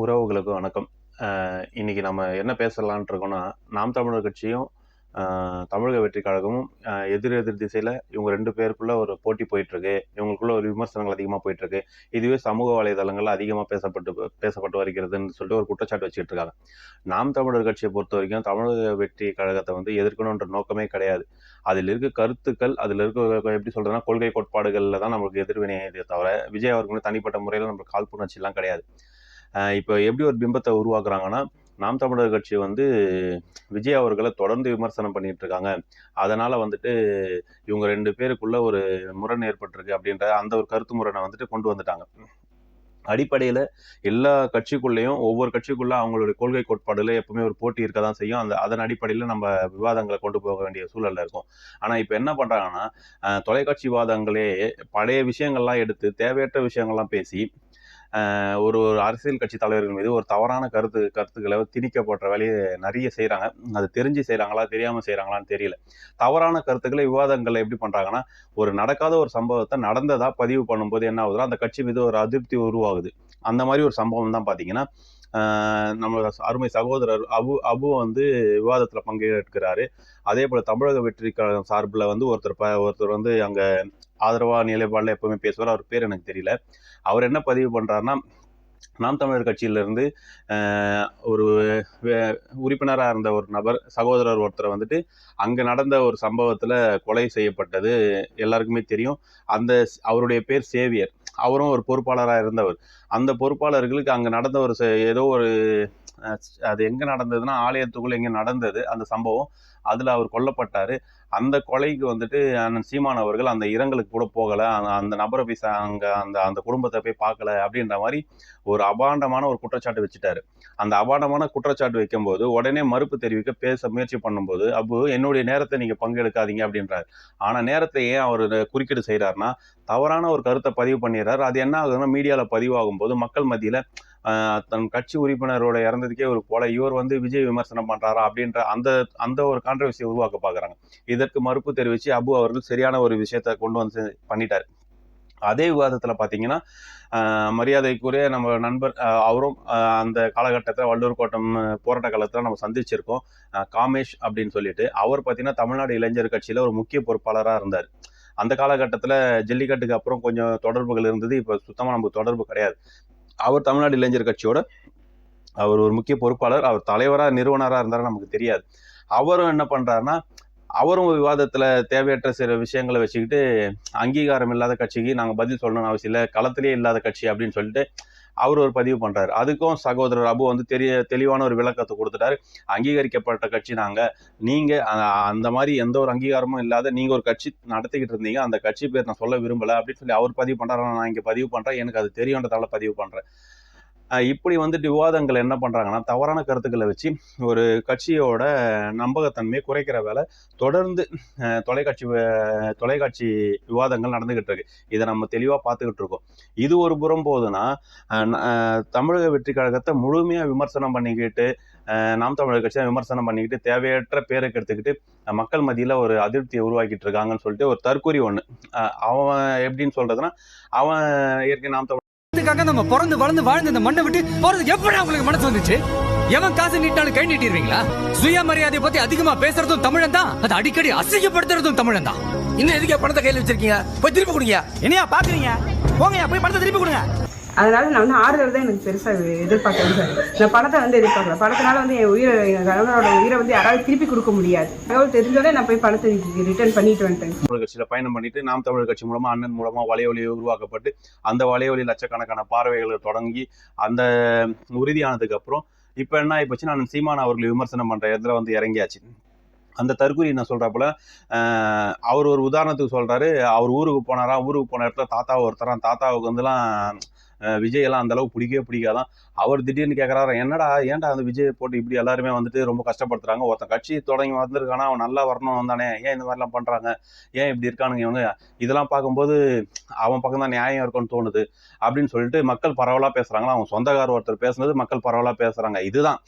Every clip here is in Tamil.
உறவுகளுக்கு வணக்கம். இன்னைக்கு நம்ம என்ன பேசலான் இருக்கோம்னா நாம் தமிழர் கட்சியும் தமிழக வெற்றி கழகமும் எதிர் எதிர் திசையில இவங்க ரெண்டு பேருக்குள்ள ஒரு போட்டி போயிட்டு இருக்கு இவங்களுக்குள்ள ஒரு விமர்சனங்கள் அதிகமா போயிட்டு இருக்கு இதுவே சமூக வலைதளங்கள்ல அதிகமா பேசப்பட்டு பேசப்பட்டு வருகிறதுன்னு சொல்லிட்டு ஒரு குற்றச்சாட்டு வச்சுட்டு இருக்காங்க. நாம் தமிழர் கட்சியை பொறுத்த வரைக்கும் தமிழக வெற்றி கழகத்தை வந்து எதிர்க்கணுன்ற நோக்கமே கிடையாது. அதில் இருக்க கருத்துக்கள் அதில் இருக்க எப்படி சொல்றதுன்னா கொள்கை கோட்பாடுகள்ல தான் நம்மளுக்கு எதிர்வினை தவிர விஜய் அவர்களுக்கு தனிப்பட்ட முறையில் நம்மளுக்கு காழ்ப்புணர்ச்சி எல்லாம் கிடையாது. இப்போ எப்படி ஒரு பிம்பத்தை உருவாக்குறாங்கன்னா நாம் தமிழர் கட்சி வந்து விஜய் அவர்களை தொடர்ந்து விமர்சனம் பண்ணிட்டு இருக்காங்க. அதனால வந்துட்டு இவங்க ரெண்டு பேருக்குள்ள ஒரு முரண் ஏற்பட்டிருக்கு அப்படின்ற அந்த ஒரு கருத்து முரணை வந்துட்டு கொண்டு வந்துட்டாங்க. அடிப்படையில் எல்லா கட்சிக்குள்ளேயும் ஒவ்வொரு கட்சிக்குள்ளே அவங்களுடைய கொள்கை கோட்பாடுல எப்பவுமே ஒரு போட்டி இருக்க தான் செய்யும். அந்த அதன் அடிப்படையில் நம்ம விவாதங்களை கொண்டு போக வேண்டிய சூழலில் இருக்கும். ஆனால் இப்போ என்ன பண்ணுறாங்கன்னா தொலைக்காட்சி விவாதங்களே பழைய விஷயங்கள்லாம் எடுத்து தேவையற்ற விஷயங்கள்லாம் பேசி ஒரு ஒரு அரசியல் கட்சி தலைவர்கள் மீது ஒரு தவறான கருத்து கருத்துக்களை திணிக்கப்படுற வேலையை நிறைய செய்கிறாங்க அது தெரிஞ்சு செய்கிறாங்களா தெரியாமல் செய்கிறாங்களான்னு தெரியல. தவறான கருத்துக்களை விவாதங்களை எப்படி பண்ணுறாங்கன்னா ஒரு நடக்காத ஒரு சம்பவத்தை நடந்ததாக பதிவு பண்ணும்போது என்ன ஆகுதுன்னா அந்த கட்சி மீது ஒரு அதிருப்தி உருவாகுது. அந்த மாதிரி ஒரு சம்பவம் தான் பார்த்தீங்கன்னா நம்மளோட நம்ம அருமை சகோதரர் அபு அபு வந்து விவாதத்தில் பங்கேற்கிறாரு. அதே போல் தமிழக வெற்றி கழகம் சார்பில் வந்து ஒருத்தர் ப ஒருத்தர் வந்து அங்கே ஆதரவாக நிலைப்பாடில் எப்பவுமே பேசுவார். அவர் பேர் எனக்கு தெரியல. அவர் என்ன பதிவு பண்ணுறாருன்னா நாம் தமிழர் கட்சியிலிருந்து ஒரு உறுப்பினராக இருந்த ஒரு நபர் சகோதரர் ஒருத்தரை வந்துட்டு அங்கே நடந்த ஒரு சம்பவத்தில் கொலை செய்யப்பட்டது எல்லாருக்குமே தெரியும். அந்த அவருடைய பேர் சேவியர். அவரும் ஒரு பொறுப்பாளராக இருந்தவர். அந்த பொறுப்பாளர்களுக்கு அங்கே நடந்த ஒரு ஏதோ ஒரு அது எங்கே நடந்ததுன்னா ஆலயத்துக்குள்ளே எங்கே நடந்தது அந்த சம்பவம். அதில் அவர் கொல்லப்பட்டார். அந்த கொலைக்கு வந்துட்டு அண்ணன் சீமான் அவர்கள் அந்த இரங்கலுக்கு கூட போகலை. அந்த அந்த நபரை போய் அங்கே அந்த அந்த குடும்பத்தை போய் பார்க்கல அப்படின்ற மாதிரி ஒரு அபாண்டமான ஒரு குற்றச்சாட்டு வச்சுட்டாரு. அந்த அபாண்டமான குற்றச்சாட்டு வைக்கும்போது உடனே மறுப்பு தெரிவிக்க பேச முயற்சி பண்ணும்போது அப்போ என்னுடைய நேரத்தை நீங்க பங்கெடுக்காதீங்க அப்படின்றாரு. ஆனா நேரத்தை ஏன் அவர் குறுக்கீடு செய்கிறாருன்னா தவறான ஒரு கருத்தை பதிவு பண்ணிடுறாரு. அது என்ன ஆகுதுன்னா மீடியாவில் பதிவாகும் போது மக்கள் மத்தியில தன் கட்சி உறுப்பினரோட இறந்ததுக்கே ஒரு போல இவர் வந்து விஜய் விமர்சனம் பண்றாரா அப்படின்ற அந்த அந்த ஒரு கான்ட்ரவர்சியை உருவாக்க பாக்குறாங்க. இதற்கு மறுப்பு தெரிவித்து அபு அவர்கள் சரியான ஒரு விஷயத்தை கொண்டு வந்து பண்ணிட்டார். அதே விவாதத்தில் பார்த்தீங்கன்னா மரியாதைக்குரிய நம்ம நண்பர் அவரும் அந்த காலகட்டத்தில் வள்ளூர் கோட்டம் போராட்ட காலத்தில் நம்ம சந்திச்சிருக்கோம். காமேஷ் அப்படின்னு சொல்லிட்டு அவர் பார்த்தீங்கன்னா தமிழ்நாடு இளைஞர் கட்சியில் ஒரு முக்கிய பொறுப்பாளராக இருந்தார். அந்த காலகட்டத்தில் ஜல்லிக்கட்டுக்கு அப்புறம் கொஞ்சம் தொடர்புகள் இருந்தது இப்போ சுத்தமாக நமக்கு தொடர்பு கிடையாது. அவர் தமிழ்நாடு இளைஞர் கட்சியோட அவர் ஒரு முக்கிய பொறுப்பாளர் அவர் தலைவராக நிறுவனராக இருந்தாலும் நமக்கு தெரியாது. அவரும் என்ன பண்ணுறாருன்னா அவரும் விவாதத்தில் தேவையற்ற சில விஷயங்களை வச்சுக்கிட்டு அங்கீகாரம் இல்லாத கட்சிக்கு நாங்கள் பதில் சொல்லணும்னு அவசியம் இல்லை களத்திலே இல்லாத கட்சி அப்படின்னு சொல்லிட்டு அவர் ஒரு பதிவு பண்ணுறாரு அதுக்கும் சகோதரர் அபு வந்து தெரிய தெளிவான ஒரு விளக்கத்தை கொடுத்துட்டாரு. அங்கீகரிக்கப்பட்ட கட்சி நாங்கள் நீங்கள் அந்த மாதிரி எந்த ஒரு அங்கீகாரமும் இல்லாத நீங்கள் ஒரு கட்சி நடத்திக்கிட்டு இருந்தீங்க அந்த கட்சி பேர் நான் சொல்ல விரும்பலை அப்படின்னு சொல்லி அவர் பதிவு பண்ணுறாரு நான் இங்கே பதிவு பண்ணுறேன் எனக்கு அது தெரியுன்றதால பதிவு பண்ணுறேன் இப்படி வந்துட்டு விவாதங்கள் என்ன பண்ணுறாங்கன்னா தவறான கருத்துக்களை வச்சு ஒரு கட்சியோட நம்பகத்தன்மையை குறைக்கிற வேலை தொடர்ந்து தொலைக்காட்சி தொலைக்காட்சி விவாதங்கள் நடந்துகிட்டு இருக்கு. இதை நம்ம தெளிவாக பார்த்துக்கிட்டு இருக்கோம். இது ஒரு புறம் போதுன்னா தமிழக வெற்றி கழகத்தை முழுமையாக விமர்சனம் பண்ணிக்கிட்டு நாம் தமிழர் கட்சியை விமர்சனம் பண்ணிக்கிட்டு தேவையற்ற பேருக்கு எடுத்துக்கிட்டு மக்கள் மத்தியில் ஒரு அதிருப்தியை உருவாக்கிட்டு இருக்காங்கன்னு சொல்லிட்டு ஒரு தற்கொலை ஒன்று அவன் எப்படின்னு சொல்கிறதுனா அவன் ஏற்கனவே நாம் தமிழர் இதுக்காக நம்ம பிறந்து வளர்ந்து வாழ்ந்து இந்த மண்ணை விட்டு போறதுக்கு எப்படி உங்களுக்கு மனசு வந்துச்சு? எவன் காசு நீட்டாலும் கை நீட்டிடுவீங்களா சுயமரியாதையை பத்தி அதிகமா பேசுறதும் தமிழன் தான். அது அடிக்கடி அசிங்கப்படுத்துறதும் தமிழன் தான். இன்னும் எதுக்கே பணத்தை கையில் வச்சிருக்கீங்க? போய் திருப்பி கொடுங்க. என்னையா பாக்குறீங்க? போங்கயா போய் பணத்தை திருப்பி கொடுங்க. அதனால நான் வந்து ஆறுதல் தான் எனக்கு பெருசாக எதிர்பார்க்கறது சார் நான் பணத்தை வந்து எதிர்பார்க்கல. பணத்தினால வந்து என் உயிரை என் கணவனோட உயிரை வந்து யாராவது திருப்பி கொடுக்க முடியாது. தகவல் தெரிஞ்சோடனே நான் போய் பணத்தை ரிட்டர்ன் பண்ணிட்டு வந்துட்டேன். தமிழ் கட்சியில் பயணம் பண்ணிட்டு நாம் தமிழர் கட்சி மூலமா அண்ணன் மூலமா வலையொலி உருவாக்கப்பட்டு அந்த வலையொலி லட்சக்கணக்கான பார்வைகள் தொடங்கி அந்த உறுதியானதுக்கு அப்புறம் இப்போ என்ன ஆயிப்போச்சு நான் சீமான் அவர்களை விமர்சனம் பண்ணுற இடத்துல வந்து இறங்கியாச்சு. அந்த தற்கூரி என்ன சொல்கிறப்பல அவர் ஒரு உதாரணத்துக்கு சொல்கிறாரு அவர் ஊருக்கு போனாரா ஊருக்கு போன இடத்துல தாத்தா ஒருத்தரான் தாத்தாவுக்கு வந்துலாம் விஜயெல்லாம் விஜய் அந்த அளவுக்கு பிடிக்கவே பிடிக்காதான். அவர் திடீர்னு கேட்கறாரு என்னடா ஏன்டா அந்த விஜய் போட்டு இப்படி எல்லாருமே வந்துட்டு ரொம்ப கஷ்டப்படுத்துறாங்க? ஒருத்தன் கட்சி தொடங்கி வந்திருக்கானா அவன் நல்லா வரணும் வந்தானே ஏன் இந்த மாதிரிலாம் பண்ணுறாங்க ஏன் இப்படி இருக்கானுங்க இவங்க? இதெல்லாம் பார்க்கும்போது அவன் பக்கம் தான் நியாயம் இருக்கும்னு தோணுது. அப்படின்னு சொல்லிட்டு மக்கள் பரவலாக பேசுகிறாங்களா அவங்க சொந்தக்கார ஒருத்தர் பேசுனது மக்கள் பரவலாக பேசுகிறாங்க இதுதான்.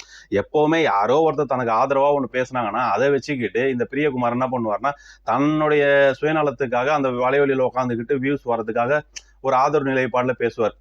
எப்போவுமே யாரோ ஒருத்தர் தனக்கு ஆதரவாக ஒன்று பேசுனாங்கன்னா அதை வச்சுக்கிட்டு இந்த பிரியகுமார் என்ன பண்ணுவார்னா தன்னுடைய சுயநலத்துக்காக அந்த வலைவெளியில் உட்காந்துக்கிட்டு வியூஸ் வர்றதுக்காக ஒரு ஆதரவு நிலைப்பாடில் பேசுவார்.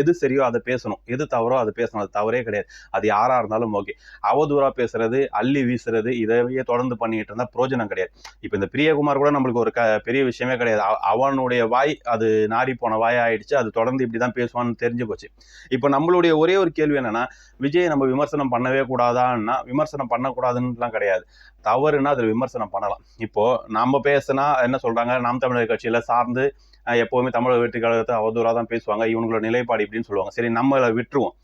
எது சரியோ அதை பேசணும். எது தவறோ அதை பேசணும். அது தவறே கிடையாது. அது யாராக இருந்தாலும் ஓகே அவதூறாக பேசுறது அள்ளி வீசுறது இதையே தொடர்ந்து பண்ணிக்கிட்டு இருந்தால் பிரோஜனம் கிடையாது. இப்போ இந்த பிரியகுமார் கூட நம்மளுக்கு ஒரு க பெரிய விஷயமே கிடையாது. அவனுடைய வாய் அது நாரி போன வாய் ஆயிடுச்சு. அது தொடர்ந்து இப்படி தான் பேசுவான்னு தெரிஞ்சு போச்சு. இப்போ நம்மளுடைய ஒரே ஒரு கேள்வி என்னன்னா விஜய் நம்ம விமர்சனம் பண்ணவே கூடாதான்னா விமர்சனம் பண்ணக்கூடாதுன்னுலாம் கிடையாது. தவறுனா அதில் விமர்சனம் பண்ணலாம். இப்போ நம்ம பேசுனா என்ன சொல்றாங்க? நாம் தமிழர் கட்சியில் சார்ந்து எப்போவுமே தமிழக வெற்றி கழகத்தை அவதூறாக தான் பேசுவாங்க இவங்களோட நிலைப்பாடு இப்படின்னு சொல்லுவாங்க. சரி நம்மளை விட்டுருவோம்.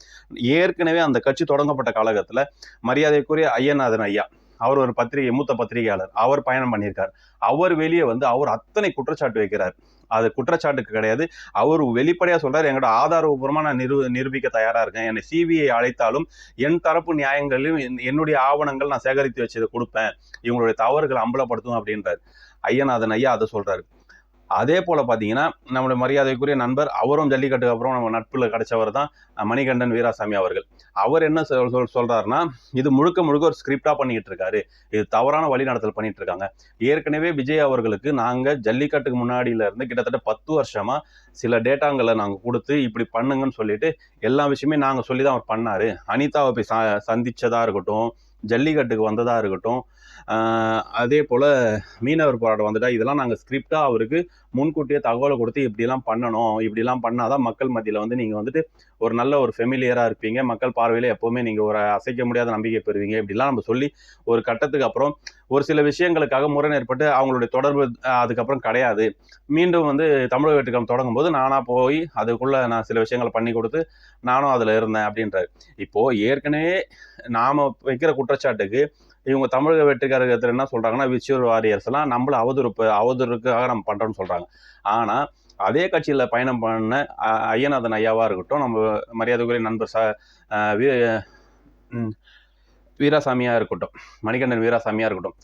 ஏற்கனவே அந்த கட்சி தொடங்கப்பட்ட காலகட்டத்தில் மரியாதைக்குரிய ஐயநாதன் ஐயா அவர் ஒரு பத்திரிகை மூத்த பத்திரிகையாளர் அவர் பயணம் பண்ணியிருக்கார். அவர் வெளியே வந்து அவர் அத்தனை குற்றச்சாட்டு வைக்கிறார். அது குற்றச்சாட்டுக்கு கிடையாது. அவர் வெளிப்படையாக சொல்றாரு எங்களோட ஆதாரபூர்வமாக நான் நிரூ நிரூபிக்க தயாராக இருக்கேன். என்னை சிபிஐ அழைத்தாலும் என் தரப்பு நியாயங்களையும் என்னுடைய ஆவணங்கள் நான் சேகரித்து வச்சதை கொடுப்பேன். இவங்களுடைய தவறுகளை அம்பலப்படுத்தும் அப்படின்றாரு. ஐயநாதன் ஐயா அதை சொல்றாரு. அதே போல் பார்த்தீங்கன்னா நம்மளுடைய மரியாதைக்குரிய நண்பர் அவரும் ஜல்லிக்கட்டுக்கு அப்புறம் நம்ம நட்புல கிடைச்சவர் தான் மணிகண்டன் வீராசாமி அவர்கள். அவர் என்ன சொல் சொல்- சொல்கிறாருன்னா இது முழுக்க முழுக்க ஒரு ஸ்கிரிப்டாக பண்ணிக்கிட்டு இருக்காரு இது தவறான வழிநடத்தல் பண்ணிகிட்டு இருக்காங்க ஏற்கனவே விஜய் அவர்களுக்கு நாங்கள் ஜல்லிக்கட்டுக்கு முன்னாடியிலேருந்து கிட்டத்தட்ட பத்து வருஷமாக சில டேட்டாங்களை நாங்கள் கொடுத்து இப்படி பண்ணுங்கன்னு சொல்லிட்டு எல்லா விஷயமே நாங்கள் சொல்லி தான் அவர் பண்ணார். அனிதாவை போய் ச- சந்தித்ததாக இருக்கட்டும் ஜல்லிக்கட்டுக்கு வந்ததாக இருக்கட்டும் அதே போல் மீனவர் போராட்டம் வந்துட்டால் இதெல்லாம் நாங்கள் ஸ்கிரிப்டாக அவருக்கு முன்கூட்டியே தகவலை கொடுத்து இப்படிலாம் பண்ணணும் இப்படிலாம் பண்ணாதான் மக்கள் மத்தியில் வந்து நீங்கள் வந்துட்டு ஒரு நல்ல ஒரு ஃபெமிலியராக இருப்பீங்க. மக்கள் பார்வையில் எப்போவுமே நீங்கள் ஒரு அசைக்க முடியாத நம்பிக்கை பெறுவீங்க. இப்படிலாம் நம்ம சொல்லி ஒரு கட்டத்துக்கு அப்புறம் ஒரு சில விஷயங்களுக்காக முரண் ஏற்பட்டு அவங்களுடைய தொடர்பு அதுக்கப்புறம் கிடையாது. மீண்டும் வந்து தமிழக வெட்டுக்கம் தொடங்கும் போது நானாக போய் அதுக்குள்ளே நான் சில விஷயங்களை பண்ணி கொடுத்து நானும் அதில் இருந்தேன் அப்படின்றாரு. இப்போது ஏற்கனவே நாம் வைக்கிற குற்றச்சாட்டுக்கு இவங்க தமிழக வெட்டுக்காரர்கள் என்ன சொல்கிறாங்கன்னா விச்சுவல் வாரியர்ஸ் எல்லாம் நம்மள அவதூறுப்பு அவதூறுக்காக நம்ம பண்ணுறோம்னு சொல்கிறாங்க ஆனால் அதே கட்சியில் பயணம் பண்ண ஐயநாதன் ஐயாவாக இருக்கட்டும் நம்ம மரியாதைக்குரிய நண்பர் ச வீ- வீராசாமியாக இருக்கட்டும் மணிகண்டன் வீராசாமியாக இருக்கட்டும்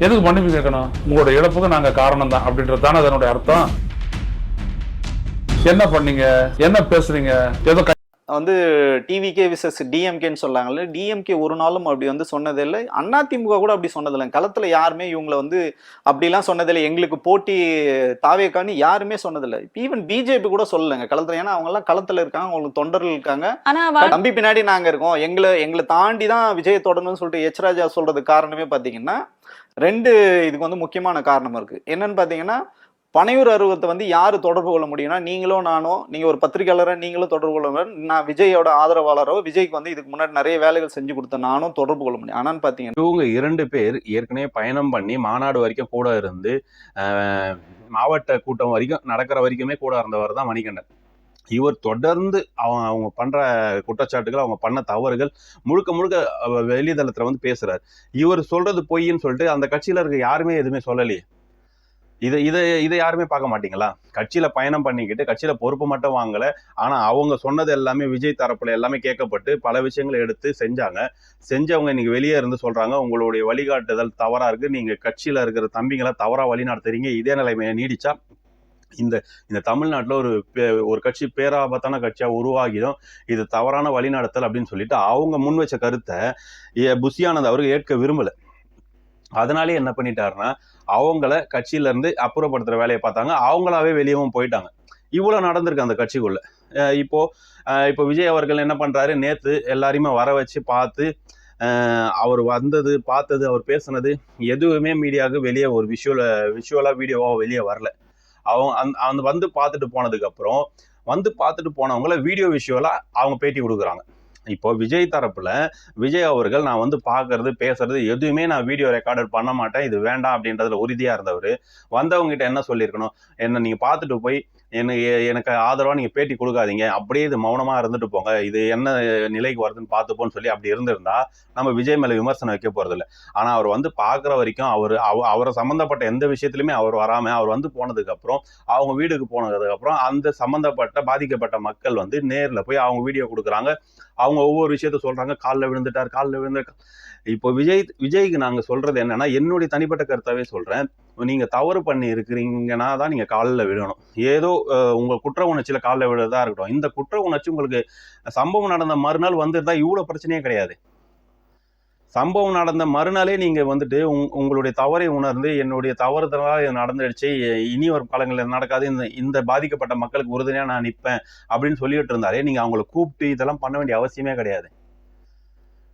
எதுக்கு மன்னிப்பு கேட்கணும் உங்களோட இழப்புக்கு நாங்கள் காரணம் தான் அப்படின்றது தானே அதனுடைய அர்த்தம்? என்ன பண்ணீங்க? என்ன பேசுறீங்க? ஏதோ வந்து டிவிகே விசஸ் டிஎம்கேன்னு சொல்லாங்கல்ல. டிஎம்கே ஒரு நாளும் அப்படி வந்து சொன்னதில்லை. அதிமுக கூட அப்படி சொன்னதில்லை களத்துல யாருமே இவங்களை வந்து அப்படிலாம் சொன்னதில்லை. எங்களுக்கு போட்டி தாவேக்கான்னு யாருமே சொன்னதில்லை. ஈவன் பிஜேபி கூட சொல்லலைங்க. களத்துல ஏன்னா அவங்க எல்லாம் களத்துல இருக்காங்க. அவங்களுக்கு தொண்டர்கள் இருக்காங்க. தம்பி பின்னாடி நாங்க இருக்கோம். எங்களை எங்களை தாண்டி தான் விஜய் தொடரணும்னு சொல்லிட்டு எச் ராஜா சொல்றதுக்கு காரணமே பாத்தீங்கன்னா ரெண்டு இதுக்கு வந்து முக்கியமான காரணம் இருக்கு. என்னன்னு பாத்தீங்கன்னா பனையூர் அருவத்தை வந்து யார் தொடர்பு கொள்ள முடியும்னா நீங்களும் நானும் நீங்கள் ஒரு பத்திரிகையாளராக நீங்களும் தொடர்பு கொள்ள முடியும். நான் விஜயோட ஆதரவாளரோ விஜய்க்கு வந்து இதுக்கு முன்னாடி நிறைய வேலைகள் செஞ்சு கொடுத்த நானும் தொடர்பு கொள்ள முடியும். ஆனான்னு பார்த்தீங்கன்னா இவங்க இரண்டு பேர் ஏற்கனவே பயணம் பண்ணி மாநாடு வரைக்கும் கூட இருந்து மாவட்ட கூட்டம் வரைக்கும் நடக்கிற வரைக்குமே கூட இருந்தவர் தான் மணிகண்டன். இவர் தொடர்ந்து அவங்க அவங்க பண்ற குற்றச்சாட்டுகள் அவங்க பண்ண தவறுகள் முழுக்க முழுக்க அவ- வெளிதளத்துல வந்து பேசுறாரு. இவர் சொல்றது பொய்ன்னு சொல்லிட்டு அந்த கட்சியில இருக்க யாருமே எதுவுமே சொல்லலையே. இதை இதை இதை யாருமே பார்க்க மாட்டீங்களா? கட்சியில பயணம் பண்ணிக்கிட்டு கட்சியில பொறுப்பு மட்டும் வாங்கல. ஆனா அவங்க சொன்னது எல்லாமே விஜய் தரப்புல எல்லாமே கேட்கப்பட்டு பல விஷயங்களை எடுத்து செஞ்சாங்க. செஞ்சவங்க இன்னைக்கு வெளியே இருந்து சொல்றாங்க உங்களுடைய வழிகாட்டுதல் தவறா இருக்கு. நீங்க கட்சியில இருக்கிற தம்பிங்களை தவறா வழி நடத்துறீங்க இதே நிலைமையை நீடிச்சா இந்த இந்த தமிழ்நாட்டில் ஒரு பே- ஒரு கட்சி பேராபத்தான கட்சியாக உருவாகிடும். இது தவறான வழிநடத்தல் அப்படின்னு சொல்லிட்டு அவங்க முன் வச்ச கருத்தை ஏ- புஷியானந்த் அவருக்கு ஏற்க விரும்பலை. அதனாலே என்ன பண்ணிட்டாருன்னா அவங்கள கட்சியில இருந்து அப்புறப்படுத்துற வேலையை பார்த்தாங்க. அவங்களாவே வெளியவும் போயிட்டாங்க. இவ்வளவு நடந்திருக்கு அந்த கட்சிக்குள்ள. இப்போது இப்போ இப்போ விஜய் அவர்கள் என்ன பண்றாரு? நேத்து எல்லாரையுமே வர வச்சு பார்த்து அவர் வந்தது பார்த்தது அவர் பேசுனது எதுவுமே மீடியாவுக்கு வெளியே ஒரு விஷுவல விஷுவலா வீடியோவா வெளியே வரல. அவங்க அந் அந்த வந்து பார்த்துட்டு போனதுக்கு அப்புறம் வந்து பார்த்துட்டு போனவங்கள வீடியோ விஷுவலா அவங்க பேட்டி கொடுக்குறாங்க. இப்போ விஜய் தரப்புல விஜய் அவர்கள் நான் வந்து பார்க்கறது பேசுறது எதுவுமே நான் வீடியோ ரெக்கார்டர் பண்ண மாட்டேன். இது வேண்டாம் அப்படின்றதுல உறுதியா இருந்தவர். வந்தவங்க கிட்ட என்ன சொல்லியிருக்கணும்? என்ன நீங்க பார்த்துட்டு போய் எனக்கு எனக்கு ஆதரவாக நீங்கள் பேட்டி கொடுக்காதீங்க. அப்படியே இது மௌனமாக இருந்துட்டு போங்க. இது என்ன நிலைக்கு வருதுன்னு பார்த்துப்போன்னு சொல்லி அப்படி இருந்திருந்தா நம்ம விஜய் மேலே விமர்சனம் வைக்க போகிறது இல்லை ஆனால் அவர் வந்து பார்க்குற வரைக்கும் அவர் அவ- அவரை சம்மந்தப்பட்ட எந்த விஷயத்துலையுமே அவர் வராமல் அவர் வந்து போனதுக்கப்புறம் அவங்க வீடுக்கு போனதுக்கப்புறம் அந்த சம்மந்தப்பட்ட பாதிக்கப்பட்ட மக்கள் வந்து நேரில் போய் அவங்க வீடியோ கொடுக்குறாங்க. அவங்க ஒவ்வொரு விஷயத்த சொல்கிறாங்க காலில் விழுந்துட்டார் காலில் விழுந்து இப்போ விஜய் விஜய்க்கு நாங்கள் சொல்கிறது என்னென்னா என்னுடைய தனிப்பட்ட கருத்தாவே சொல்கிறேன் நீங்கள் தவறு பண்ணி இருக்கிறீங்கன்னா தான் நீங்கள் காலில் விழணும். ஏதோ உங்கள் குற்ற உணர்ச்சியில் காலில் விழுறதா இருக்கட்டும் இந்த குற்ற உணர்ச்சி உங்களுக்கு சம்பவம் நடந்த மறுநாள் வந்துருந்தால் இவ்வளோ பிரச்சனையே கிடையாது. சம்பவம் நடந்த மறுநாளே நீங்கள் வந்துட்டு உங் உங்களுடைய தவறை உணர்ந்து என்னுடைய தவறுதலாக இது நடந்துடுச்சு இனி வரும் காலங்களில் நடக்காது இந்த இந்த பாதிக்கப்பட்ட மக்களுக்கு உறுதுணையாக நான் நிற்பேன் அப்படின்னு சொல்லிட்டு இருந்தாலே நீங்கள் அவங்கள கூப்பிட்டு இதெல்லாம் பண்ண வேண்டிய அவசியமே கிடையாது.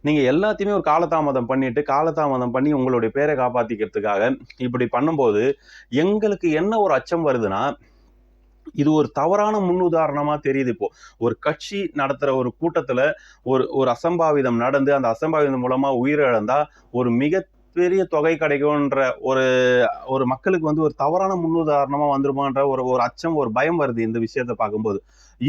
நீங்கள் எல்லாத்தையுமே ஒரு காலதாமதம் பண்ணிட்டு காலதாமதம் பண்ணி உங்களுடைய பேரை காப்பாற்றிக்கிறதுக்காக இப்படி பண்ணும்போது எங்களுக்கு என்ன ஒரு அச்சம் வருதுன்னா இது ஒரு தவறான முன்னுதாரணமா தெரியுது இப்போ. ஒரு கட்சி நடத்துற ஒரு கூட்டத்துல ஒரு ஒரு அசம்பாவிதம் நடந்து அந்த அசம்பாவிதம் மூலமா உயிரிழந்தா ஒரு மிகப்பெரிய தொகை கிடைக்கும்ன்ற ஒரு ஒரு மக்களுக்கு வந்து ஒரு தவறான முன்னுதாரணமா வந்துருமான்ற ஒரு ஒரு அச்சம் ஒரு பயம் வருது இந்த விஷயத்த பார்க்கும்போது.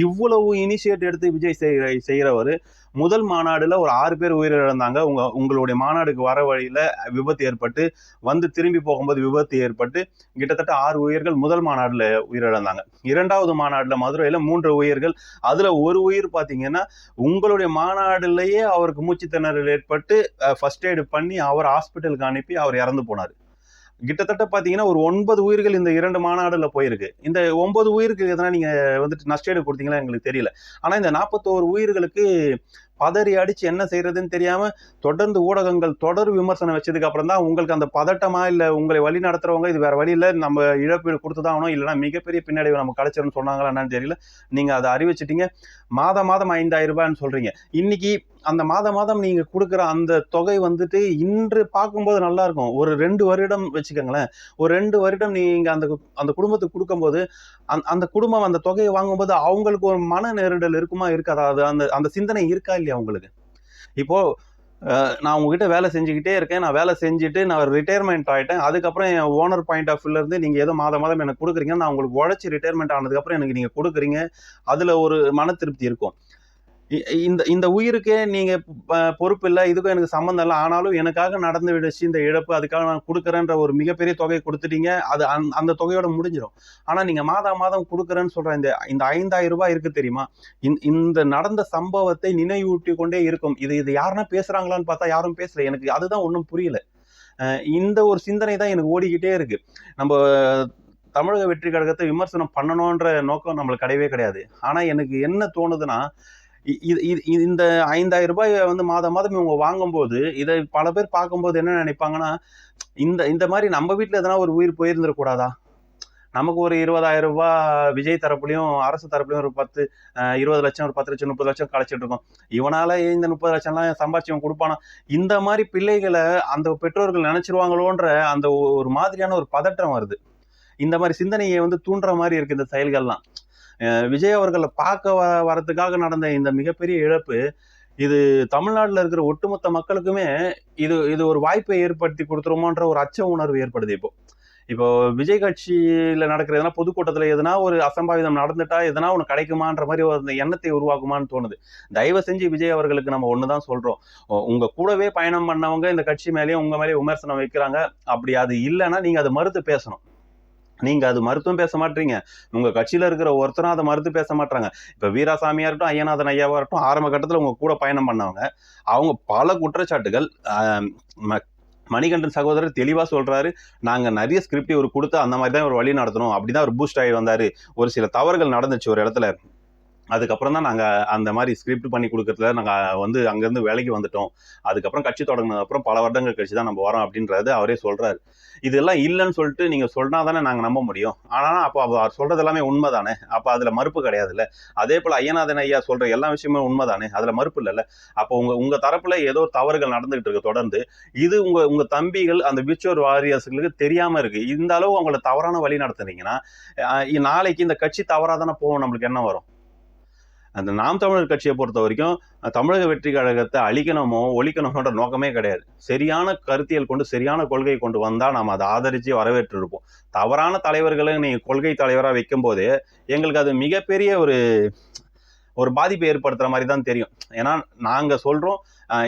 இவ்வளவு இனிஷியேட் எடுத்து விஜய் செய்கிற செய்கிறவர் முதல் மாநாடுல ஒரு ஆறு பேர் உயிரிழந்தாங்க. உங்க உங்களுடைய மாநாடுக்கு வர வழியில விபத்து ஏற்பட்டு வந்து திரும்பி போகும்போது விபத்து ஏற்பட்டு கிட்டத்தட்ட ஆறு உயிர்கள் முதல் மாநாடுல உயிரிழந்தாங்க. இரண்டாவது மாநாடுல மதுரையில மூன்று உயிர்கள். அதுல ஒரு உயிர் பாத்தீங்கன்னா உங்களுடைய மாநாடுலயே அவருக்கு மூச்சு திணறல் ஏற்பட்டு ஃபர்ஸ்ட் எய்டு பண்ணி அவர் ஹாஸ்பிட்டலுக்கு அனுப்பி அவர் இறந்து போனார். கிட்டத்தட்ட பார்த்தீங்கன்னா ஒரு ஒன்பது உயிர்கள் இந்த இரண்டு மாநாடுல போயிருக்கு. இந்த ஒன்பது உயிருக்கு எதனா நீங்க வந்துட்டு நஷ்டேடு கொடுத்தீங்களா எங்களுக்கு தெரியல. ஆனா இந்த நாற்பத்தோரு உயிர்களுக்கு பதறி அடித்து என்ன செய்கிறதுன்னு தெரியாமல் தொடர்ந்து ஊடகங்கள் தொடர் விமர்சனம் வச்சதுக்கு அப்புறம் தான் உங்களுக்கு அந்த பதட்டமாக இல்லை உங்களை வழி நடத்துறவங்க இது வேறு வழியில் நம்ம இழப்பீடு கொடுத்துதான் ஆகணும் இல்லைன்னா மிகப்பெரிய பின்னடைவு நம்ம கிடைச்சிரும்னு சொன்னாங்களா என்னன்னு தெரியல. நீங்கள் அதை அறிவிச்சிட்டிங்க. மாதம் மாதம் ஐந்தாயிரம் ரூபாய்ன்னு சொல்கிறீங்க இன்னைக்கு அந்த மாதம் மாதம் நீங்கள் கொடுக்குற அந்த தொகை வந்துட்டு இன்று பார்க்கும்போது நல்லா இருக்கும். ஒரு ரெண்டு வருடம் வச்சுக்கோங்களேன். ஒரு ரெண்டு வருடம் நீங்கள் அந்த அந்த குடும்பத்துக்கு கொடுக்கும்போது அந்த அந்த குடும்பம் அந்த தொகையை வாங்கும்போது அவங்களுக்கு ஒரு மன நெருடல் இருக்குமா இருக்காதா? அது அந்த அந்த சிந்தனை இருக்கா இல்லையா? உங்களுக்கு இப்போ நான் உங்ககிட்ட வேலை செஞ்சுக்கிட்டே இருக்கேன். நான் வேலை செஞ்சுட்டு நான் ரிட்டையர்மெண்ட் ஆயிட்டேன். அதுக்கப்புறம் என் ஓனர் பாயிண்ட் ஆஃப் இருந்து நீங்கள் ஏதோ மாதம் மாதம் எனக்கு கொடுக்குறீங்க நான் உங்களுக்கு உழைச்சி ரிட்டையர்மெண்ட் ஆனதுக்கப்புறம் எனக்கு நீங்கள் கொடுக்குறீங்க. அதில் ஒரு மன திருப்தி இருக்கும். இந்த இந்த உயிருக்கே நீங்க பொறுப்பு இல்லை இதுக்கும் எனக்கு சம்மந்தம் இல்லை. ஆனாலும் எனக்காக நடந்து விடுச்சு இந்த இழப்பு அதுக்காக நான் கொடுக்குறேன்ற ஒரு மிகப்பெரிய தொகையை கொடுத்துட்டீங்க. அது அந்த- அந்த தொகையோட முடிஞ்சிடும் ஆனா நீங்க மாதம் மாதம் கொடுக்குறேன்னு சொல்ற இந்த இந்த ஐந்தாயிரம் ரூபாய் இருக்கு தெரியுமா? இந்த- இந்த நடந்த சம்பவத்தை நினைவூட்டி கொண்டே இருக்கும். இது இது யாருன்னா பேசுறாங்களான்னு பார்த்தா யாரும் பேசல. எனக்கு அதுதான் ஒன்றும் புரியல. இந்த ஒரு சிந்தனை தான் எனக்கு ஓடிக்கிட்டே இருக்கு. நம்ம தமிழக வெற்றி கழகத்தை விமர்சனம் பண்ணணுன்ற நோக்கம் நம்மளுக்கு கிடையவே கிடையாது. ஆனா எனக்கு என்ன தோணுதுன்னா இந்த ஐந்தாயிரம் ரூபாய் வந்து மாதம் மாதம் இவங்க வாங்கும்போது இதை பல பேர் பார்க்கும்போது என்ன நினைப்பாங்கன்னா இந்த இந்த மாதிரி நம்ம வீட்டில் எதனா ஒரு உயிர் போயிருந்துடக்கூடாதா நமக்கு ஒரு இருபதாயிரம் ரூபாய் விஜய் தரப்புலையும் அரசு தரப்புலையும் ஒரு பத்து இருபது லட்சம் ஒரு பத்து லட்சம் முப்பது லட்சம் கழிச்சிட்டு இருக்கோம். இவனால இந்த முப்பது லட்சம்லாம் சம்பாதிச்சு கொடுப்பானா? இந்த மாதிரி பிள்ளைகளை அந்த பெற்றோர்கள் நினைச்சிருவாங்களோன்ற அந்த ஒரு மாதிரியான ஒரு பதட்டம் வருது. இந்த மாதிரி சிந்தனையை வந்து தூண்டுற மாதிரி இருக்கு இந்த செயல்கள்லாம். விஜய் அவர்களை பார்க்க வ வரதுக்காக நடந்த இந்த மிகப்பெரிய இழப்பு இது தமிழ்நாட்டில் இருக்கிற ஒட்டுமொத்த மக்களுக்குமே இது இது ஒரு வாய்ப்பை ஏற்படுத்தி கொடுத்துருமோன்ற ஒரு அச்ச உணர்வு ஏற்படுது இப்போ. இப்போ விஜய் கட்சியில் நடக்கிற எதனா பொதுக்கூட்டத்தில் எதனா ஒரு அசம்பாவிதம் நடந்துட்டா எதனா ஒன்று கிடைக்குமான்ற மாதிரி ஒரு அந்த எண்ணத்தை உருவாக்குமான்னு தோணுது. தயவு செஞ்சு விஜய் அவர்களுக்கு நம்ம ஒன்று தான் சொல்கிறோம் உங்கள் கூடவே பயணம் பண்ணவங்க இந்த கட்சி மேலேயும் உங்கள் மேலேயும் விமர்சனம் வைக்கிறாங்க. அப்படி அது இல்லைன்னா நீங்கள் அதை மறுத்து பேசணும். நீங்க அது மருத்துவம் பேச மாட்டீங்க. உங்க கட்சியில இருக்கிற ஒருத்தரும் அதை மறுத்து பேச மாட்டாங்க. இப்ப வீராசாமியா இருக்கட்டும் ஐயநாதன் ஐயாவா இருக்கட்டும் ஆரம்ப கட்டத்துல உங்க கூட பயணம் பண்ணவங்க அவங்க பல குற்றச்சாட்டுகள் ம- மணிகண்டன் சகோதரர் தெளிவாக சொல்கிறாரு நாங்கள் நிறைய ஸ்கிரிப்ட் இவர் கொடுத்து அந்த மாதிரி தான் ஒரு வழி நடத்தணும். அப்படிதான் ஒரு பூஸ்ட் ஆகி வந்தார். ஒரு சில தவறுகள் நடந்துச்சு ஒரு இடத்துல. அதுக்கப்புறம் தான் நாங்கள் அந்த மாதிரி ஸ்கிரிப்ட் பண்ணி கொடுக்கறதுல நாங்கள் வந்து அங்கேருந்து வேலைக்கு வந்துட்டோம். அதுக்கப்புறம் கட்சி தொடங்கினதுக்கப்புறம் பல வருடங்கள் கழிச்சு தான் நம்ம வரோம் அப்படின்றது அவரே சொல்கிறாரு இதெல்லாம் இல்லைன்னு சொல்லிட்டு நீங்கள் சொன்னா தானே நாங்கள் நம்ப முடியும். ஆனால் அப்போ அவர் சொல்கிறது எல்லாமே உண்மை தானே அப்போ அதில் மறுப்பு கிடையாதுல்ல? அதே போல் ஐயநாதன் ஐயா சொல்கிற எல்லா விஷயமும் உண்மைதானே? அதில் மறுப்பு இல்லைல்ல? அப்போ உங்கள் உங்கள் தரப்பில் ஏதோ தவறுகள் நடந்துகிட்டு இருக்கு தொடர்ந்து. இது உங்கள் உங்கள் தம்பிகள் அந்த பிச்சோர் வாரியர்ஸ்களுக்கு தெரியாமல் இருக்குது இந்த அளவு அவங்கள தவறான வழி நடத்துனீங்கன்னா நாளைக்கு இந்த கட்சி தவறாக தானே போகும். நம்மளுக்கு என்ன வரும்? அந்த நாம் தமிழர் கட்சியை பொறுத்த வரைக்கும் தமிழக வெற்றி கழகத்தை அழிக்கணுமோ ஒழிக்கணுமோன்ற நோக்கமே கிடையாது. சரியான கருத்தியல் கொண்டு சரியான கொள்கை கொண்டு வந்தால் நாம் அதை ஆதரித்து வரவேற்று இருப்போம் தவறான தலைவர்களை நீங்கள் கொள்கை தலைவராக வைக்கும் போது எங்களுக்கு அது மிகப்பெரிய ஒரு ஒரு பாதிப்பை ஏற்படுத்துகிற மாதிரி தான் தெரியும். ஏன்னா நாங்கள் சொல்கிறோம்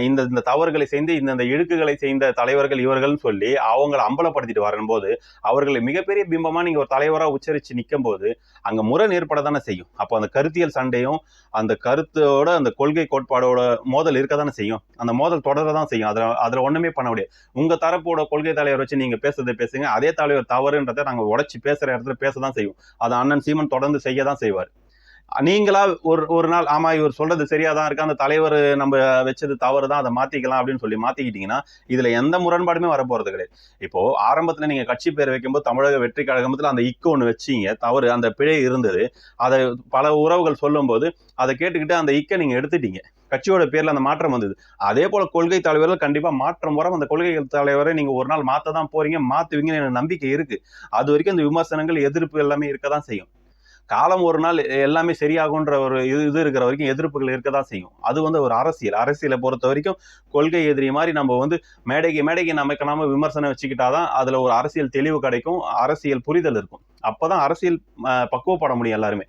இந்த இந்த தவறுகளை செய்து இந்த இந்த இழுக்குகளை செய்த தலைவர்கள் இவர்கள்னு சொல்லி அவங்களை அம்பலப்படுத்திட்டு வரும்போது அவர்களை மிகப்பெரிய பிம்பமாக நீங்கள் ஒரு தலைவராக உச்சரித்து நிற்கும் போது அங்கே முரண் ஏற்பட தானே செய்யும். அப்போ அந்த கருத்தியல் சண்டையும் அந்த கருத்தோட அந்த கொள்கை கோட்பாடோட மோதல் இருக்க தானே செய்யும். அந்த மோதல் தொடர தான் செய்யும். அதில் அதில் ஒன்றுமே பண்ண முடியாது. உங்கள் தரப்போட கொள்கை தலைவர் வச்சு நீங்கள் பேசுறதை பேசுங்க அதே தலைவர் தவறுன்றதை நாங்கள் உடச்சி பேசுகிற இடத்துல பேச தான் செய்யும். அதை அண்ணன் சீமன் தொடர்ந்து செய்ய தான் செய்வார். நீங்களா ஒரு ஒரு நாள் ஆமா இவர் சொல்றது சரியா தான் இருக்கு. அந்த தலைவர் நம்ம வச்சது தவறு தான் அதை மாத்திக்கலாம் அப்படின்னு சொல்லி மாத்திக்கிட்டீங்கன்னா இதுல எந்த முரண்பாடுமே வரப்போறது கிடையாது. இப்போ ஆரம்பத்துல நீங்க கட்சி பேர் வைக்கும்போது தமிழக வெற்றி கழகத்துல அந்த இக்கு ஒன்று வச்சீங்க தவறு அந்த பிழை இருந்தது. அதை பல உறவுகள் சொல்லும்போது அதை கேட்டுக்கிட்டு அந்த இக்கை நீங்க எடுத்துட்டீங்க. கட்சியோட பேர்ல அந்த மாற்றம் வந்தது. அதே போல கொள்கை தலைவர்கள் கண்டிப்பா மாற்றம் வரும். அந்த கொள்கை தலைவரை நீங்க ஒரு நாள் மாத்த தான் போறீங்க மாத்துவீங்கன்னு எனக்கு நம்பிக்கை இருக்கு. அது வரைக்கும் அந்த விமர்சனங்கள் எதிர்ப்பு எல்லாமே இருக்க தான் செய்யும். காலம் ஒரு நாள் எல்லாமே சரியாகுன்ற ஒரு இது இது இருக்கிற வரைக்கும் எதிர்ப்புகள் இருக்க தான் செய்யும். அது வந்து ஒரு அரசியல். அரசியலை பொறுத்த வரைக்கும் கொள்கை எதிரி மாதிரி நம்ம வந்து மேடைக்கு மேடைக்கு நமக்கு விமர்சனம் விமர்சனம் வச்சுக்கிட்டாதான் அதில் ஒரு அரசியல் தெளிவு கிடைக்கும் அரசியல் புரிதல் இருக்கும். அப்போ தான் அரசியல் பக்குவப்பட முடியும் எல்லாருமே.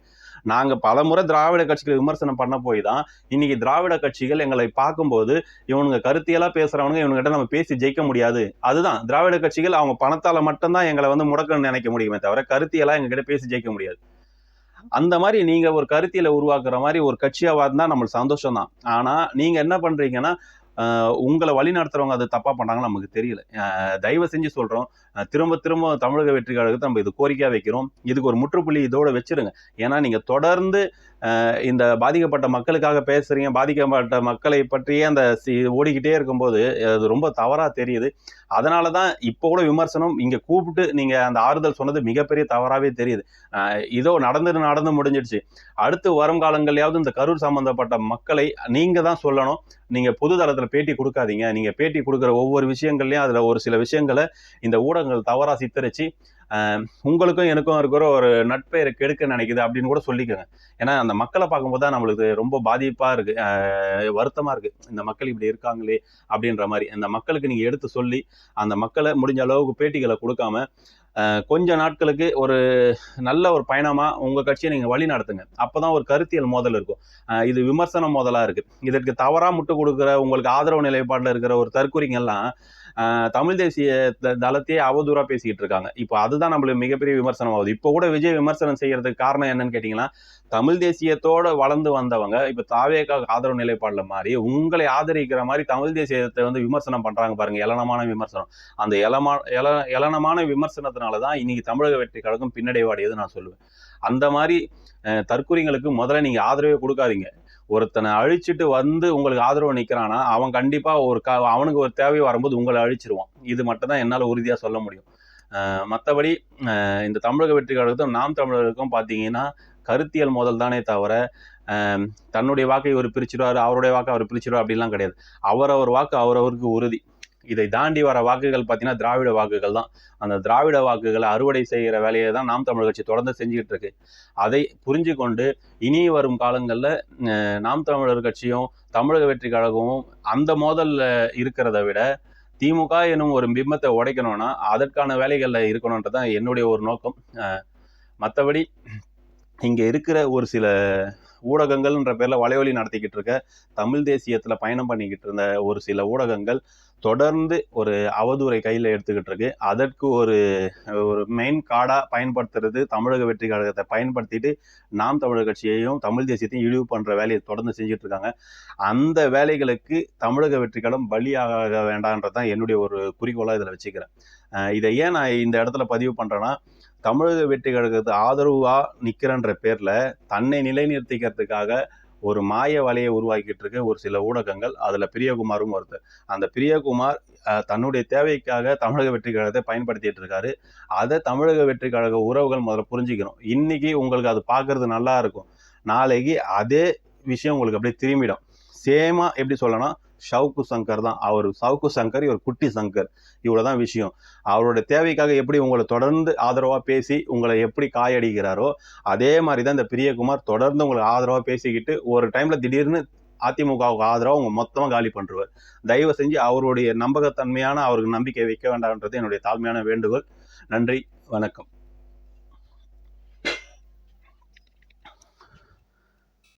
நாங்கள் பல முறை திராவிட கட்சிகளை விமர்சனம் பண்ண போய் தான் இன்னைக்கு திராவிட கட்சிகள் எங்களை பார்க்கும்போது இவனுங்க கருத்தியெல்லாம் பேசுகிறவனுங்க இவனுங்கிட்ட நம்ம பேசி ஜெயிக்க முடியாது. அதுதான். திராவிட கட்சிகள் அவங்க பணத்தால் மட்டும்தான் எங்களை வந்து முடக்கணும்னு நினைக்க முடியுமே தவிர கருத்தியெல்லாம் எங்ககிட்ட பேசி ஜெயிக்க முடியாது. அந்த மாதிரி நீங்க ஒரு கருத்தியில உருவாக்குற மாதிரி ஒரு கட்சியா இருந்தால் நம்மளுக்கு சந்தோஷம் தான் ஆனா நீங்க என்ன பண்றீங்கன்னா உங்களை வழி நடத்துறவங்க அது தப்பா பண்ணாங்கன்னு நமக்கு தெரியல. தயவு செஞ்சு சொல்றோம். திரும்ப திரும்ப தமிழக வெற்றி கழகத்தை நம்ம இது கோரிக்கையாக வைக்கிறோம். இதுக்கு ஒரு முற்றுப்புள்ளி இதோட வச்சிருங்க. ஏன்னா நீங்க தொடர்ந்து இந்த பாதிக்கப்பட்ட மக்களுக்காக பேசுறீங்க பாதிக்கப்பட்ட மக்களை பற்றியே அந்த ஓடிக்கிட்டே இருக்கும்போது அது ரொம்ப தவறா தெரியுது. அதனால தான் இப்போ கூட விமர்சனம் இங்க கூப்பிட்டு நீங்க அந்த ஆறுதல் சொன்னது மிகப்பெரிய தவறாவே தெரியுது. இதோ நடந்து நடந்து முடிஞ்சிடுச்சு. அடுத்து வரும் காலங்களையாவது இந்த கரூர் சம்பந்தப்பட்ட மக்களை நீங்க தான் சொல்லணும். நீங்க பொது தளத்துல பேட்டி கொடுக்காதீங்க. நீங்க பேட்டி கொடுக்குற ஒவ்வொரு விஷயங்கள்லயும் அதுல ஒரு சில விஷயங்களை இந்த ஊடக தவறாக சித்தரிச்சு உங்களுக்கும் எனக்கும் இருக்கிற ஒரு நட்பெயரை கெடுக்க நினைக்குது அப்படின்னு கூட சொல்லிக்கோங்க. ஏன்னா அந்த மக்களை பார்க்கும்போது தான் நம்மளுக்கு ரொம்ப பாதிப்பாக இருக்குது வருத்தமாக இருக்குது இந்த மக்கள் இப்படி இருக்காங்களே அப்படின்ற மாதிரி. அந்த மக்களுக்கு நீங்கள் எடுத்து சொல்லி அந்த மக்களை முடிஞ்ச அளவுக்கு பேட்டிகளை கொடுக்காம கொஞ்ச நாட்களுக்கு ஒரு நல்ல ஒரு பயணமாக உங்கள் கட்சியை நீங்கள் வழி நடத்துங்க. அப்போ தான் ஒரு கருத்தியல் மோதல் இருக்கும். இது விமர்சன மோதலாக இருக்குது இதற்கு தவறாக முட்டு கொடுக்குற உங்களுக்கு ஆதரவு நிலைப்பாட்டில் இருக்கிற ஒரு தற்கொலைங்க தமிழ் தேசிய தளத்தையே அவதூறாக பேசிக்கிட்டு இருக்காங்க. இப்போ அதுதான் நம்மளுக்கு மிகப்பெரிய விமர்சனம் ஆகுது. இப்போ கூட விஜய் விமர்சனம் செய்யறதுக்கு காரணம் என்னன்னு கேட்டிங்கன்னா தமிழ் தேசியத்தோடு வளர்ந்து வந்தவங்க இப்போ தாவேக்கா ஆதரவு நிலைப்பாடுல மாதிரி உங்களை ஆதரிக்கிற மாதிரி தமிழ் தேசியத்தை வந்து விமர்சனம் பண்ணுறாங்க பாருங்க. ஏளனமான விமர்சனம். அந்த எலமா எல ஏளனமான விமர்சனத்தினால தான் இன்னைக்கு தமிழக வெற்றி கழகம் பின்னடைவாடியது நான் சொல்லுவேன். அந்த மாதிரி தற்கொலைங்களுக்கு முதல்ல நீங்கள் ஆதரவே கொடுக்காதீங்க. ஒருத்தனை அழிச்சிட்டு வந்து உங்களுக்கு ஆதரவு நிற்கிறான்னா அவன் கண்டிப்பாக ஒரு க அவனுக்கு ஒரு தேவை வரும்போது உங்களை அழிச்சிருவான். இது மட்டும் தான் உறுதியாக சொல்ல முடியும். மற்றபடி இந்த தமிழக வெற்றி கழகத்தும் நாம் தமிழர்களுக்கும் பார்த்தீங்கன்னா கருத்தியல் மோதல் தானே தவிர தன்னுடைய வாக்கை இவர் பிரிச்சிடுவார் அவருடைய வாக்கை அவர் பிரிச்சிடுவார் அப்படிலாம் கிடையாது. அவரவர் வாக்கு அவரவருக்கு உறுதி. இதை தாண்டி வர வாக்குகள் பார்த்தீங்கன்னா திராவிட வாக்குகள் தான். அந்த திராவிட வாக்குகளை அறுவடை செய்கிற வேலையை தான் நாம் தமிழர் கட்சி தொடர்ந்து செஞ்சுக்கிட்டு இருக்கு. அதை புரிஞ்சு கொண்டு இனி வரும் காலங்களில் நாம் தமிழர் கட்சியும் தமிழக வெற்றி கழகமும் அந்த மோதலில் இருக்கிறத விட திமுக எனும் ஒரு பிம்பத்தை உடைக்கணும்னா அதற்கான வேலைகளில் இருக்கணுன்றது தான் என்னுடைய ஒரு நோக்கம். மற்றபடி இங்கே இருக்கிற ஒரு சில ஊடகங்கள்ன்ற பேரில் வலைவலி நடத்திக்கிட்டு இருக்க தமிழ் தேசியத்தில் பயணம் பண்ணிக்கிட்டு இருந்த ஒரு சில ஊடகங்கள் தொடர்ந்து ஒரு அவதூறை கையில் எடுத்துக்கிட்டு இருக்கு. அதற்கு ஒரு ஒரு மெயின் கார்டாக பயன்படுத்துறது தமிழக வெற்றி கழகத்தை பயன்படுத்திட்டு நாம் தமிழர் கட்சியையும் தமிழ் தேசியத்தையும் இழிவு பண்ணுற வேலையை தொடர்ந்து செஞ்சுட்டு இருக்காங்க. அந்த வேலைகளுக்கு தமிழக வெற்றி கழகம் பலியாக வேண்டான்றது தான் என்னுடைய ஒரு குறிக்கோளாக இதில் வச்சுக்கிறேன். இதை ஏன் நான் இந்த இடத்துல பதிவு பண்ணுறேன்னா தமிழக வெற்றி கழகத்துக்கு ஆதரவாக நிற்கிறன்ற பேரில் தன்னை நிலைநிறுத்திக்கிறதுக்காக ஒரு மாய வலையை உருவாக்கிட்டு இருக்க ஒரு சில ஊடகங்கள். அதில் பிரியகுமாரும் ஒருத்தர். அந்த பிரியகுமார் தன்னுடைய தேவைக்காக தமிழக வெற்றி கழகத்தை பயன்படுத்திட்டு இருக்காரு. அதை தமிழக வெற்றி கழக உறவுகள் முதல்ல புரிஞ்சுக்கணும். இன்னைக்கு உங்களுக்கு அது பார்க்கறது நல்லா இருக்கும். நாளைக்கு அதே விஷயம் உங்களுக்கு அப்படியே திரும்பிடும். சேமாக எப்படி சொல்லணும் ஷவுக்கு சங்கர் தான். அவர் சவுக்கு சங்கர் இவர் குட்டி சங்கர். இவ்வளோதான் விஷயம். அவருடைய தேவைக்காக எப்படி உங்களை தொடர்ந்து ஆதரவாக பேசி உங்களை எப்படி காயடிக்கிறாரோ அதே மாதிரி தான் இந்த பிரியகுமார் தொடர்ந்து உங்களுக்கு ஆதரவாக பேசிக்கிட்டு ஒரு டைமில் திடீர்னு அதிமுகவுக்கு ஆதரவாக அவங்க மொத்தமாக காலி பண்றவர். தயவு செஞ்சு அவருடைய நம்பகத்தன்மையான அவருக்கு நம்பிக்கை வைக்க வேண்டாம்ன்றது என்னுடைய தாழ்மையான வேண்டுகோள். நன்றி வணக்கம்.